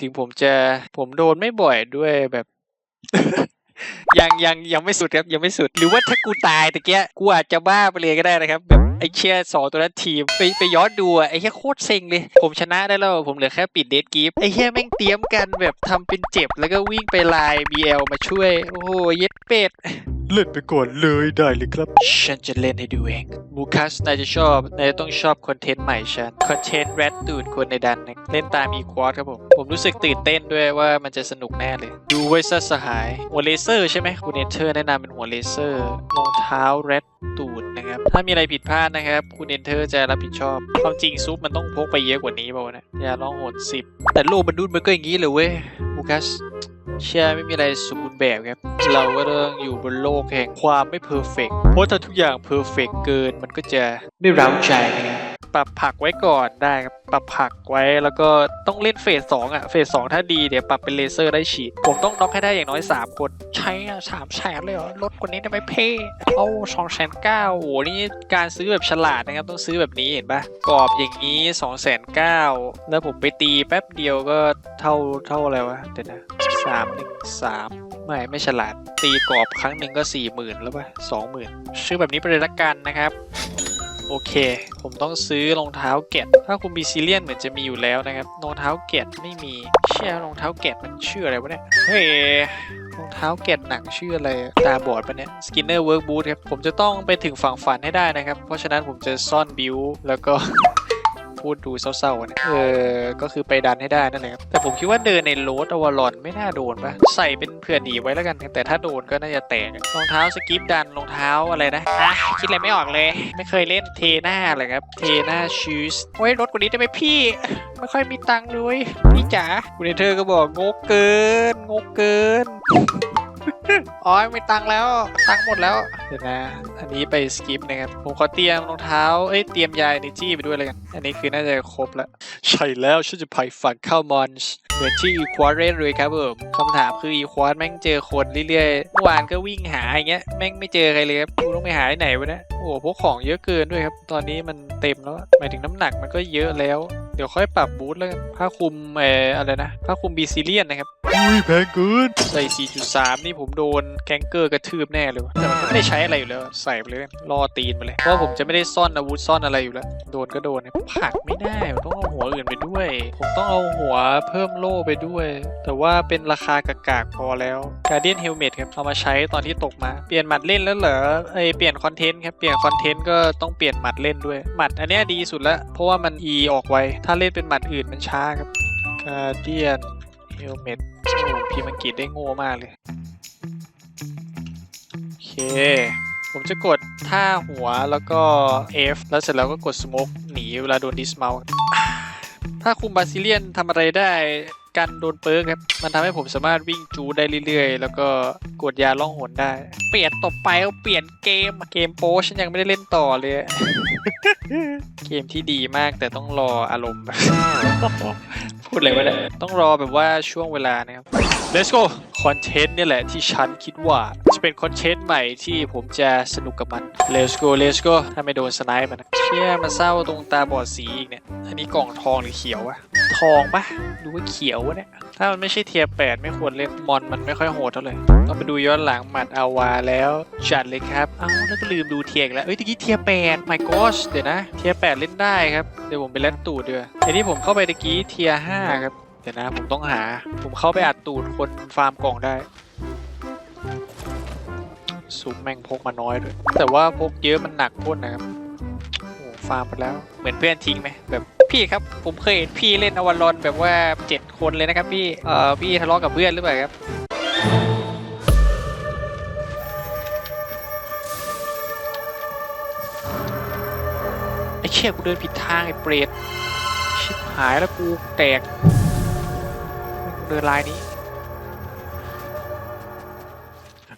ถึงผมจะผมโดนไม่บ่อยด้วยแบบ ยังยังยังไม่สุดครับยังไม่สุด หรือว่าถ้ากูตายตะเกียกูอาจจะบ้าไปเลยก็ได้นะครับ แบบไอ้เชี่ยสองตัวนั้นทีมไปไปย้อนดูอะไอ้เหี้ยโคตรเซ็งเลย ผมชนะได้แล้วผมเหลือแค่ปิดเดทกีฟไอ้เหี้ยแม่งเตรียมกันแบบทำเป็นเจ็บแล้วก็วิ่งไปไลน์ BL มาช่วย โอ้โหเย็ดเป็ดเล่นไปก่อนเลยได้เลยครับ ฉันจะเล่นให้ดูเองมูคัสนายจะชอบนายต้องชอบคอนเทนต์ใหม่ฉัน คอนเทนต์แรดตูดคนในดันนะเล่นตามอีควอดครับผม ผมรู้สึกตื่นเต้นด้วยว่ามันจะสนุกแน่เลย ดูไว้ซะสหาย หัวเลเซอร์ใช่ไหมคุณเอนเทอร์แนะนำเป็นหัวเลเซอร์รองเท้าแรดตูดนะครับ ถ้ามีอะไรผิดพลาดนะครับ คุณเอนเทอร์จะรับผิดชอบ ความจริงซุปมันต้องพกไปเยอะกว่านี้เปล่าวะอย่าลองโหดสิบแต่โลกมนุษย์มันก็อย่างนี้เลยเว้ยมูคัส เชื่อไม่มีอะไรสมบูรณ์แบบครับ เราก็ต้องอยู่บนโลกแห่งความไม่เพอร์เฟกเพราะถ้าทุกอย่างเพอร์เฟกเกินมันก็จะไม่เร้าใจนะครับปรับผักไว้ก่อนได้ครับปรับผักไว้แล้วก็ต้องเล่นเฟสสองอะเฟสสองถ้าดีเดี๋ยวปรับเป็นเลเซอร์ได้ฉีด ผมต้องน็อกให้ได้อย่างน้อย 3 คน ใช้อะสามแสนเลยเหรอลดกว่านี้ได้ไหมเพ่เอาสองแสนเก้าโอ้โหนี่การซื้อแบบฉลาดนะครับ ต้องซื้อแบบนี้เห็นปะกรอบอย่างนี้2องแสนเก้าแล้วผมไปตีแป๊บเดียวก็เท่าเท่าอะไรวะเดี๋ยวนะ สามหนึ่งสามไม่ไม่ฉลาด ตีกรอบครั้งหนึ่งก็สี่หมื่นแล้วป่ะสองหมื่นชื่อแบบนี้ไปเลยละกันนะครับ โอเค ผมต้องซื้อรองเท้าแกะถ้าคุณบีซิเลียนเหมือนจะมีอยู่แล้วนะครับรองเท้าแกะไม่มีเชื่อรองเท้าแกะมันชื่ออะไรวะเนี่ยเฮ้ยรองเท้าแกะหนังชื่ออะไรตาบอดปะเนี่ยสกินเนอร์เวิร์กบูทครับผมจะต้องไปถึงฝั่งฝันให้ได้นะครับ เพราะฉะนั้นผมจะซ่อนบิวแล้วก็ พูดดูเศร้าๆนะเออ ก็คือไปดันให้ได้นั่นแหละครับ แต่ผมคิดว่าเดินในโรดอวารอนไม่น่าโดนปะใส่เป็นเผื่อหนีไว้แล้วกัน แต่ถ้าโดนก็น่าจะแตก รองเท้าสกิปดันรองเท้าอะไรนะอะคิดอะไรไม่ออกเลย ไม่เคยเล่นเทหน้าเลยครับ เทหน้าชูสโอ้ยรถกว่านี้ได้ไหมพี่ ไม่ค่อยมีตังค์เลยพี่จ๋าคุณเอเธอร์ก็บอกงกเกินงกเกิน อ๋อไม่ตังค์แล้วตังค์หมดแล้วเดี๋ยวนะ อันนี้ไปสกิปนะครับผมขอเตรียมรองเท้าเอ้ยเตรียมยาเอเนจีไปด้วยเลยกัน อันนี้คือน่าจะครบแล้ว ใช่แล้วฉันจะพายฝันเข้ามอนส์เหมือนที่อีควอเรนเลยครับผมคำถามคืออีควอสแม่งเจอคนเรื่อยๆเมื่อวานก็วิ่งหาอย่างเงี้ยแม่งไม่เจอใครเลยครับกูต้องไปหาที่ไหนวะเนี่ยโอ้โหพวกของเยอะเกินด้วยครับ ตอนนี้มันเต็มแล้วหมายถึงน้ำหนักมันก็เยอะแล้ว เดี๋ยวค่อยปรับบูทแล้วกันผ้าคลุมเอ่ออะไรนะผ้าคลุมบีซิเลียนนะครับอุ้ยแพงเกินใส่ 4.3 นี่ผมโดนแกงเกอร์กระทืบแน่เลยวะแต่มันก็ไม่ได้ใช้อะไรอยู่แล้ว ใส่ไปเลยล่อตีนไปเลย เพราะผมจะไม่ได้ซ่อนอาวุธซ่อนอะไรอยู่แล้ว โดนก็โดนนะผักไม่ได้ผมต้องเอาหัวอื่นไปด้วย ผมต้องเอาหัวเพิ่มโล่ไปด้วย แต่ว่าเป็นราคากากๆพอแล้ว Guardian Helmet ครับเอามาใช้ตอนที่ตกมา เปลี่ยนหมัดเล่นแล้วเหรอไอยเปลี่ยนคอนเทนต์ครับเปลี่ยนคอนเทนต์ก็ต้องเปลี่ยนหมัดเล่นด้วยหมัดอันเนี้ยดีสุดแล้วเพราะว่ามัน E ออกไวถ้าเล่นเป็นหมัดอื่นมันช้าครับ Guardian Helmet โอ้พิมพ์อังกฤษได้โง่มากเลย โอเค ผมจะกดท่าหัวแล้วก็ F แล้วเสร็จแล้วก็กด Smoke หนีเวลาโดน Dismount ถ้าคุมบาซิเลียนทำอะไรได้กันโดนเปิร์กครับ มันทำให้ผมสามารถวิ่งจูได้เรื่อยๆ แล้วก็กดยาล่องหนได้ เปลี่ยนต่อไปเอาเปลี่ยนเกม เกมโป้ฉันยังไม่ได้เล่นต่อเลย เกมที่ดีมากแต่ต้องรออารมณ์ พูดอะไรวะเนี่ยต้องรอแบบว่าช่วงเวลานะครับ Let's go คอนเทนต์เนี่ยแหละที่ฉันคิดว่า จะเป็นคอนเทนต์ใหม่ที่ผมจะสนุกกับมัน Let's go Let's go ถ้าไม่โดนสไนป์มันเชี่ยมาเศร้าตรงตาบอดสีอีกเนี่ย อันนี้กล่องทองหรือเขียววะทองปะดูว่าเขียววะเนี่ย ถ้ามันไม่ใช่เทียแปดไม่ควรเล่นมอนมันไม่ค่อยโหดเท่าไหร่ต้องไปดูย้อนหลังหมัดอาวาแล้วจัดเลยครับ เอ้าแล้วก็ลืมดูเทียกแล้วเอ้ยตะกี้เทียแปด my gosh เดี๋ยวนะ เทียแปดเล่นได้ครับ เดี๋ยวผมไปเล่นตูดด้วยไอ้ที่ผมเข้าไปตะกี้เทียห้าครับ เดี๋ยวนะผมต้องหา ผมเข้าไปอัดตูดคนฟาร์มกล่องได้ซุปแม่งพกมาน้อยด้วย แต่ว่าพกเยอะมันหนักพ่นนะครับโอ้ฟาร์มไปแล้ว เหมือนเพื่อนทิ้งไหมแบบพี่ครับ ผมเคยเห็นพี่เล่นอวารอนแบบว่าเจ็ดคนเลยนะครับพี่ เอ่อพี่ทะเลาะกับเพื่อนหรือเปล่าครับไอ้เชี่ยกูเดินผิดทางไอ้เปรตชิบหายแล้วกูแตก เดินลายนี้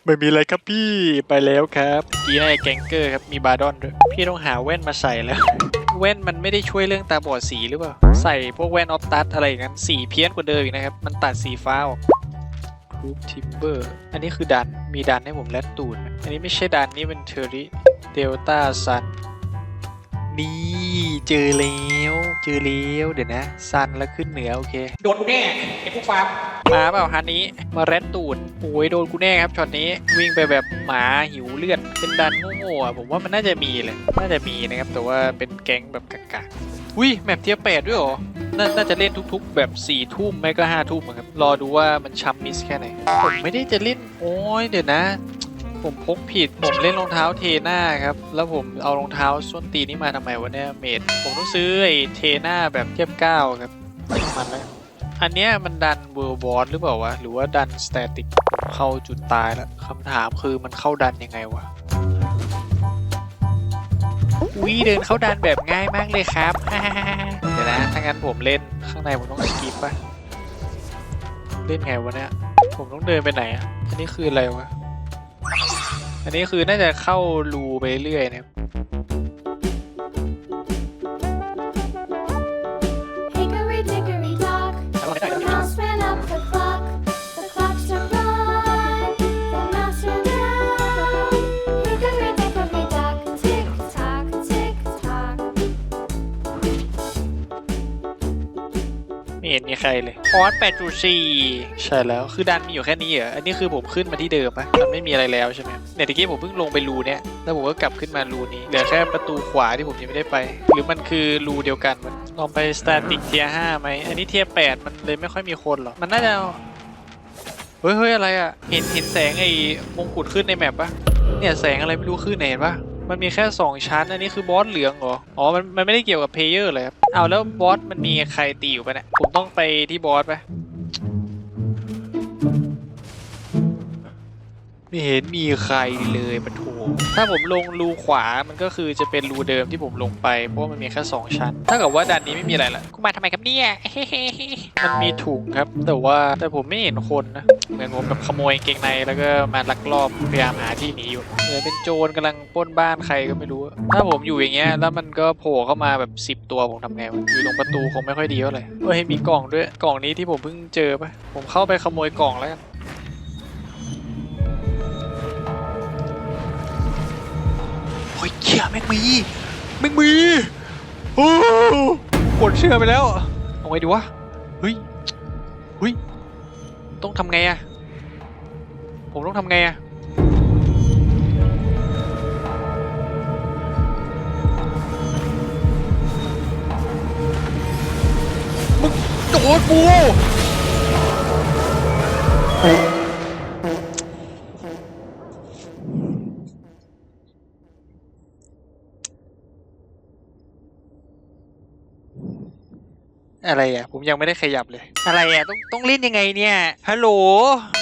ไม่มีอะไรครับพี่ไปแล้วครับเมื่อกี้น่าจะแกงเกอร์ครับมีบาร์ดอนด้วยพี่ต้องหาแว่นมาใส่แล้ว แว่นมันไม่ได้ช่วยเรื่องตาบอดสีหรือเปล่า ใส่พวกแว่นออฟตัสอะไรอย่างนั้นสีเพี้ยนกว่าเดิมอีกนะครับ มันตัดสีฟ้าออกกรุ๊ปทิมเบอร์อันนี้คือดันมีดันให้ผมแลดตูดนะอันนี้ไม่ใช่ดันนี่เป็นเทอริเดลต้าซัน นี่เจอแล้วเจอแล้วเดี๋ยวนะซันแล้วขึ้นเหนือโอเค โดนกูแน่ไอ้พวกฟาร์มมาเปล่าฮันนี้มาแรดตูดโอ้ยโดนกูแน่ครับช็อตนี้วิ่งไปแบบหมาหิวเลือดเป็นดันโง่ๆอะผมว่ามันน่าจะมีเลยน่าจะมีนะครับ แต่ว่าเป็นแก๊งแบบกากๆอุ้ยแมปเทียบแปดด้วยเหรอนาน่าจะเล่นทุกๆ แบบ4ี่ทุ่มไม่ก็ห้าทุ่มอะครับ รอดูว่ามันช้ำมิสแค่ไหน ผมไม่ได้จะเล่น โอ้ยเดี๋ยวนะ ผมพกผิด ผมเล่นรองเท้าเทน่าครับ แล้วผมเอารองเท้าส้นตีนนี่มาทำไมวะเนี่ยเมด ผมต้องซื้อไอ้เทน่าแบบเทียบเก้าครับมันแล้วอันเนี้ยมันดันเวอร์บอสหรือเปล่าวะ หรือว่าดันสแตติกเข้าจุดตายแล้วคำถามคือมันเข้าดันยังไงวะวิเดินเข้าดันแบบง่ายมากเลยครับ เดี๋ยวนะ ถ้างั้นผมเล่นข้างในผมต้องสกิปปะเล่นไงวะเนี่ย ผมต้องเดินไปไหนอะ อันนี้คืออะไรวะ อันนี้คือน่าจะเข้ารูไปเรื่อยนะครับ ห็นมีใครเลยคอร์ส8.4 ใช่แล้ว คือดันมีอยู่แค่นี้เหรอ อันนี้คือผมขึ้นมาที่เดิมปะมันไม่มีอะไรแล้วใช่ไหมเนี่ยตะกี้ผมเพิ่งลงไปรูเนี้ย แล้วผมก็กลับขึ้นมารูนี้ เหลือแค่ประตูขวาที่ผมยังไม่ได้ไป หรือมันคือรูเดียวกันมันลองไปสแตติกเทีย5ไหม อันนี้เทีย8มันเลยไม่ค่อยมีคนหรอก มันน่าจะ เฮ้ยเฮ้ยอะไรอะ เห็นเห็นแสงไอ้มงกุฎขึ้นในแมปปะเนี่ยแสงอะไรไม่รู้ขึ้นเนี่ยเห็นปะ มันมีแค่ 2 ชั้น อันนี้คือบอสเหลืองเหรอ อ๋อ มันมันไม่ได้เกี่ยวกับเพลเยอร์เลยครับ เอาแล้วบอสมันมีใครตีอยู่ปะเนี่ย ผมต้องไปที่บอสปะ ไม่เห็นมีใครเลยปะโถถ้าผมลงรูขวามันก็คือจะเป็นรูเดิมที่ผมลงไปเพราะมันมีแค่2ชั้นถ้ากับว่าด่านนี้ไม่มีอะไรละกูมาทำไมครับเนี่ยมันมีถุงครับ แต่ว่าแต่ผมไม่เห็นคนนะเหมือนผมแบบขโมยเกงในแล้วก็มาลักลอบพยายามหาที่หนีอยู่เหมือนเป็นโจรกำลังป้นบ้านใครก็ไม่รู้ ถ้าผมอยู่อย่างเงี้ยแล้วมันก็โผล่เข้ามาแบบ 10 ตัวผมทำไงวะอยู่ตรงประตูคงไม่ค่อยดีเท่าไหร่เฮ้ยมีกล่องด้วยกล่องนี้ที่ผมเพิ่งเจอปะผมเข้าไปขโมยกล่องแล้วกัน เชี่ยแม่งมีแม่งมีโอ้กดเชื่อไปแล้วเอาไงดีวะเฮ้ยเฮ้ยต้องทำไงอะผมต้องทำไงอะมึงโดนกู อะไรอะ ผมยังไม่ได้ขยับเลย อะไรอะ ต้องต้องเล่นยังไงเนี่ย ฮัลโหล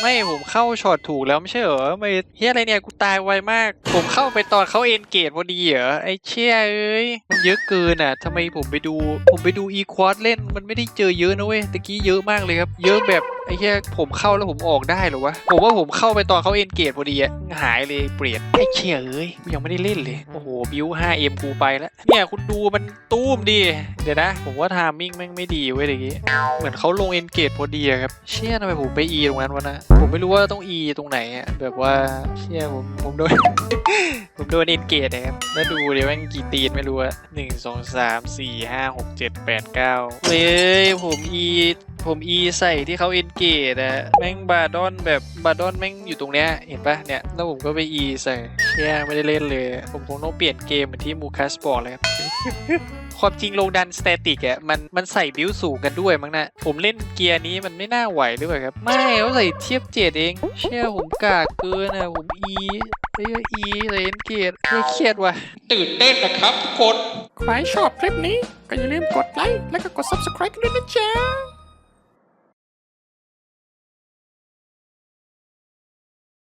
ไม่ผมเข้าช็อตถูกแล้วไม่ใช่เหรอ ไม่เฮียอะไรเนี่ย กูตายไวมาก ผมเข้าไปตอนเขาเอ็นเกตพอดีเหรอ ไอ้เชี่ยเอ้ย มันเยอะเกินอะทำไมผมไปดู ผมไปดูอีควอดเล่น มันไม่ได้เจอเยอะนะเว้ย ตะกี้เยอะมากเลยครับ เยอะแบบไอ้เหี้ยผมเข้าแล้วผมออกได้หรอวะ ผมว่าผมเข้าไปตอนเขาเอ็นเกตพอดีอะหายเลยเปลี่ยนไอ้เชี่ยเอ้ยยังไม่ได้เล่นเลย โอ้โห บิว 5M กูไปแล้ว เนี่ยคุณดูมันตู้มดิเดี๋ยวนะ ผมว่าทามมิ่งแม่งไม่ดีเว้ยตะกี้ เหมือนเขาลงเอ็นเกตพอดีครับ เชี่ยทำไมผมไป E ตรงนั้นวะนะ ผมไม่รู้ว่าต้อง E ตรงไหนอะแบบว่าเชี่ยผมผมโดนผมโดนเอ็นเกตนะครับแล้วดูเดี๋ยวแม่งกี่ตีนไม่รู้อะหนึ่งสองสามสี่ห้าหกเจ็ดแปดเก้าเฮ้ยผม E ผม E ใส่ที่เขาเอ็นเกตอะแม่งบาดอนแบบบาดอนแม่งอยู่ตรงเนี้ยเห็นปะเนี่ยแล้วผมก็ไป E ใส่เชี่ยไม่ได้เล่นเลย ผมคงต้องเปลี่ยนเกมเหมือนที่มูคัสบอกเลยครับความจริงลงดันสเตติกอะมันมันใส่บิวสูงกันด้วยมั้งนะผมเล่นเกียร์นี้มันไม่น่าไหวหรือเปล่าครับ ไม่เขาใส่เทียบเจ็ดเอง เชื่อผมกากเกินอะผม E เอ้ย E เลยเอ็นเกตไม่เครียดว่ะตื่นเต้นนะครับทุกคน ใครชอบคลิปนี้ ก็อย่าลืมกดไลค์แล้วก็กด subscribe กันด้วยนะจ๊ะ